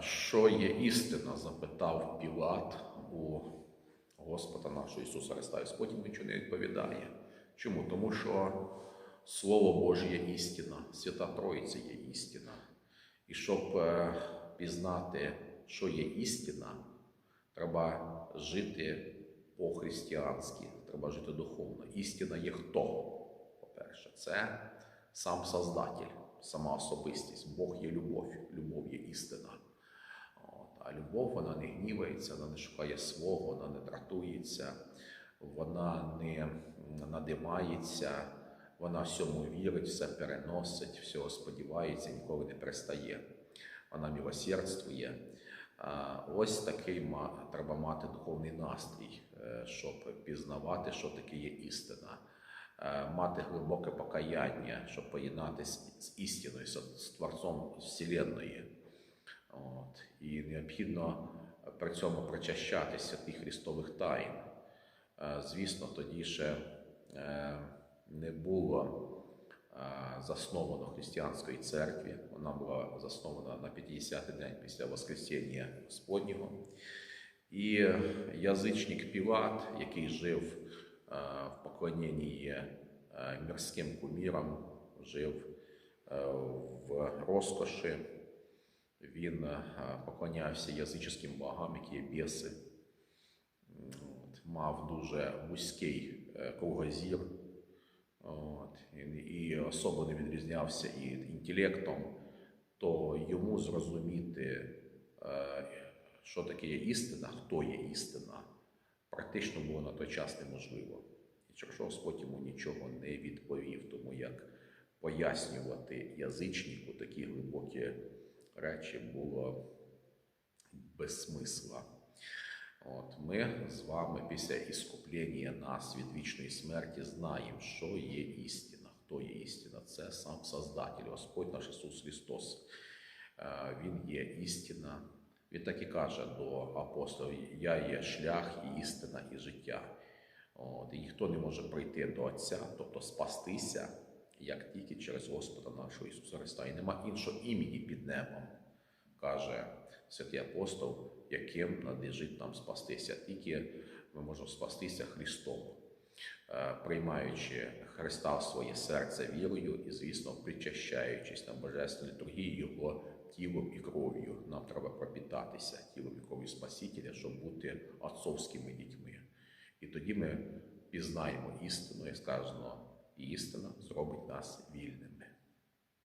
Що є істина? запитав Пілат у Господа нашого Ісуса Христа. І йому нічого не відповідає. Чому? Тому що Слово Боже є істина, Свята Троїця є істина. І щоб е, пізнати, що є істина, треба жити по-християнськи, треба жити духовно. Істина є хто? По-перше, це сам Создатель, сама особистість. Бог є любов, любов є істина. От. А любов вона не гнівається, вона не шукає свого, вона не дратується, вона не надимається, вона всьому вірить, все переносить, всього сподівається, ніколи не перестає. Вона милосердствує. Ось такий треба мати духовний настрій, е, щоб пізнавати, що таке є істина, мати глибоке покаяння, щоб поєднатися з істиною, з Творцом Вселенної. От. І необхідно при цьому причащатися тих Христових тайн. Е, Звісно, тоді ще е, не було е, засновано християнської церкви. Вона була заснована на 50-й день після Воскресіння Господнього. І язичник Пілат, який жив е, в поклоненні е, мирським кумірам, жив е, в розкоші, він е, поклонявся язичським богам, які є біси. Мав дуже вузький кругозір, от, і, особо не відрізнявся і інтелектом, то йому зрозуміти, е, що таке істина, хто є істина, практично було на той час неможливо. І що Господь йому нічого не відповів, тому як пояснювати язичнику такі глибокі речі було без смисла. От, ми з вами після іскуплення нас від вічної смерті знаємо, що є істина. Хто є істина? Це сам Создатель, Господь наш Ісус Христос. Е, Він є істина. Він так і каже до апостолів: Я є шлях, істина, і життя. От, і ніхто не може прийти до Отця, тобто спастися, як тільки через Господа нашого Ісуса Христа. І нема іншого імені під небом, каже святий апостол, яким надлежить нам спастися. Тільки ми можемо спастися Христом, приймаючи Христа в своє серце вірою і, звісно, причащаючись на божественну літургію Його тілом і кров'ю. Нам треба пропітатися тілом і кров'ю Спасителя, щоб бути отцовськими дітьми. І тоді ми пізнаємо істину, як сказано, і істина зробить нас вільними.